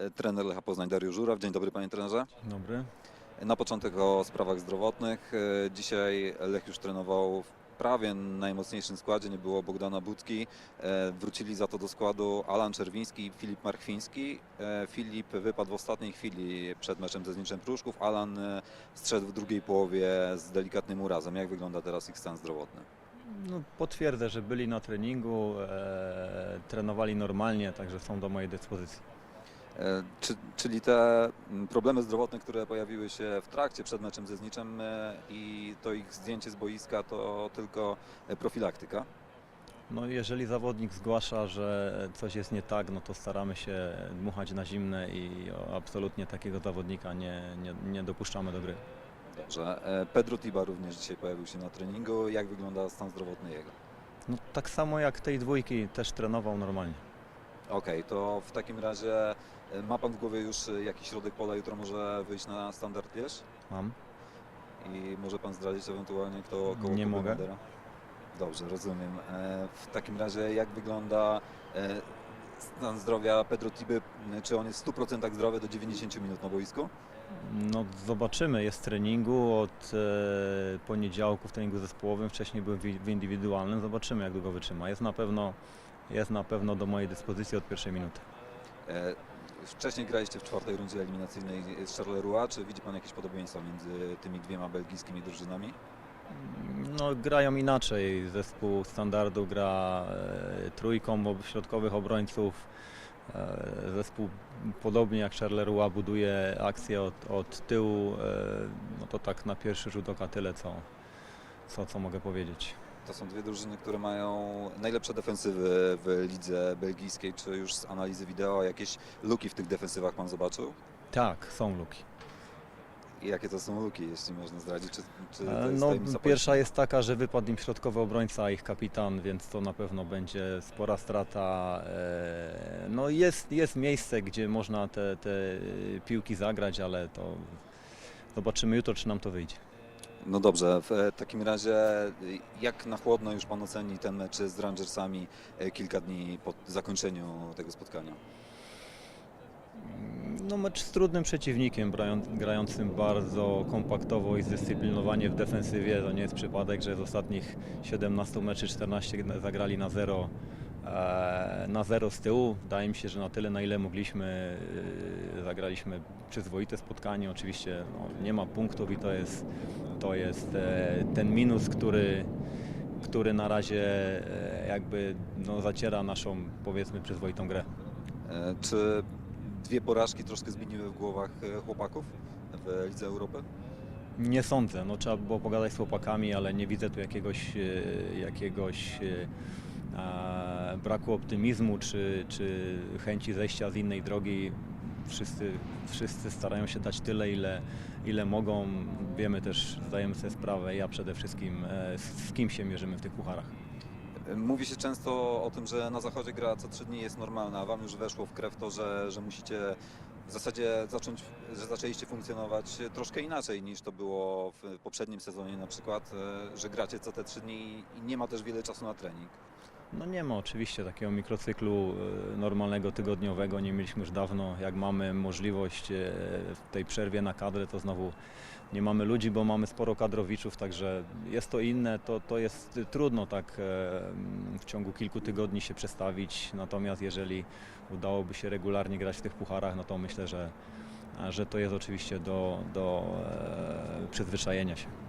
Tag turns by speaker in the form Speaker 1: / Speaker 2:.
Speaker 1: E, Trener Lecha Poznań Dariusz Żuraw. Dzień dobry panie trenerze.
Speaker 2: Dobry.
Speaker 1: Na początek o sprawach zdrowotnych. E, Dzisiaj Lech już trenował w prawie najmocniejszym składzie, nie było Bogdana Budki. E, Wrócili za to do składu Alan Czerwiński i Filip Marchwiński. E, Filip wypadł w ostatniej chwili przed meczem ze Zniczem Pruszków. Alan strzedł w drugiej połowie z delikatnym urazem. Jak wygląda teraz ich stan zdrowotny?
Speaker 2: No, potwierdzę, że byli na treningu, e, trenowali normalnie, także są do mojej dyspozycji.
Speaker 1: E, Czy, czyli te mm, problemy zdrowotne, które pojawiły się w trakcie przed meczem ze Zniczem e, i to ich zdjęcie z boiska to tylko e, profilaktyka?
Speaker 2: No, jeżeli zawodnik zgłasza, że coś jest nie tak, no to staramy się dmuchać na zimne i absolutnie takiego zawodnika nie, nie, nie dopuszczamy do gry.
Speaker 1: Dobrze. Pedro Tiba również dzisiaj pojawił się na treningu. Jak wygląda stan zdrowotny jego?
Speaker 2: No, tak samo jak tej dwójki też trenował normalnie.
Speaker 1: Okej, to w takim razie e, ma Pan w głowie już e, jaki środek pola jutro może wyjść na standard Lierz?
Speaker 2: Mam.
Speaker 1: I może Pan zdradzić ewentualnie kto koło
Speaker 2: Nie mogę.
Speaker 1: Bandera? Dobrze, rozumiem. E, W takim razie jak wygląda stan zdrowia Pedro Tiby? Czy on jest w 100% zdrowy do 90 minut na boisku?
Speaker 2: No zobaczymy, jest w treningu od e, poniedziałku w treningu zespołowym, wcześniej był w, w indywidualnym, zobaczymy jak długo wytrzyma. Jest na pewno, jest na pewno do mojej dyspozycji od pierwszej minuty.
Speaker 1: E, Wcześniej graliście w czwartej rundzie eliminacyjnej z Charleroi. Czy widzi Pan jakieś podobieństwa między tymi dwiema belgijskimi drużynami?
Speaker 2: No grają inaczej, zespół standardu gra e, trójką środkowych obrońców, e, zespół podobnie jak Charleroi buduje akcję od, od tyłu, no to tak na pierwszy rzut oka tyle co, co, co mogę powiedzieć.
Speaker 1: To są dwie drużyny, które mają najlepsze defensywy w lidze belgijskiej. Czy już z analizy wideo jakieś luki w tych defensywach Pan zobaczył?
Speaker 2: Tak, są luki.
Speaker 1: I jakie to są luki, jeśli można zdradzić? Czy, czy to
Speaker 2: E,
Speaker 1: jest
Speaker 2: No,
Speaker 1: tajemnica
Speaker 2: pierwsza jest taka, że wypadł im środkowy obrońca, a ich kapitan, więc to na pewno będzie spora strata. E, No jest, jest miejsce, gdzie można te, te piłki zagrać, ale to zobaczymy jutro, czy nam to wyjdzie.
Speaker 1: No dobrze, w e, takim razie e, jak na chłodno już Pan oceni ten mecz z Rangersami e, kilka dni po zakończeniu tego spotkania?
Speaker 2: No mecz z trudnym przeciwnikiem, grając- grającym bardzo kompaktowo i zdyscyplinowanie w defensywie. To nie jest przypadek, że z ostatnich 17 meczy 14 zagrali na zero, na zero z tyłu. Wydaje mi się, że na tyle, na ile mogliśmy, zagraliśmy przyzwoite spotkanie. Oczywiście no, nie ma punktów i to jest, to jest e, ten minus, który, który na razie e, jakby no, zaciera naszą powiedzmy przyzwoitą grę.
Speaker 1: E, Czy dwie porażki troszkę zmieniły w głowach chłopaków w Lidze Europy?
Speaker 2: Nie sądzę. No, trzeba było pogadać z chłopakami, ale nie widzę tu jakiegoś, jakiegoś braku optymizmu czy, czy chęci zejścia z innej drogi. Wszyscy, wszyscy starają się dać tyle, ile, ile mogą. Wiemy też, zdajemy sobie sprawę, ja przede wszystkim, e, z, z kim się mierzymy w tych pucharach.
Speaker 1: Mówi się często o tym, że na zachodzie gra co trzy dni jest normalna, a wam już weszło w krew to, że, że musicie w zasadzie zacząć, że zaczęliście funkcjonować troszkę inaczej niż to było w poprzednim sezonie na przykład, e, że gracie co te trzy dni i nie ma też wiele czasu na trening.
Speaker 2: No nie ma oczywiście takiego mikrocyklu e, normalnego, tygodniowego. Nie mieliśmy już dawno. Jak mamy możliwość e, w tej przerwie na kadrę, to znowu nie mamy ludzi, bo mamy sporo kadrowiczów, także jest to inne. To, to jest e, trudno tak w ciągu kilku tygodni się przestawić. Natomiast jeżeli udałoby się regularnie grać w tych pucharach, no to myślę, że, że to jest oczywiście do, do przyzwyczajenia się.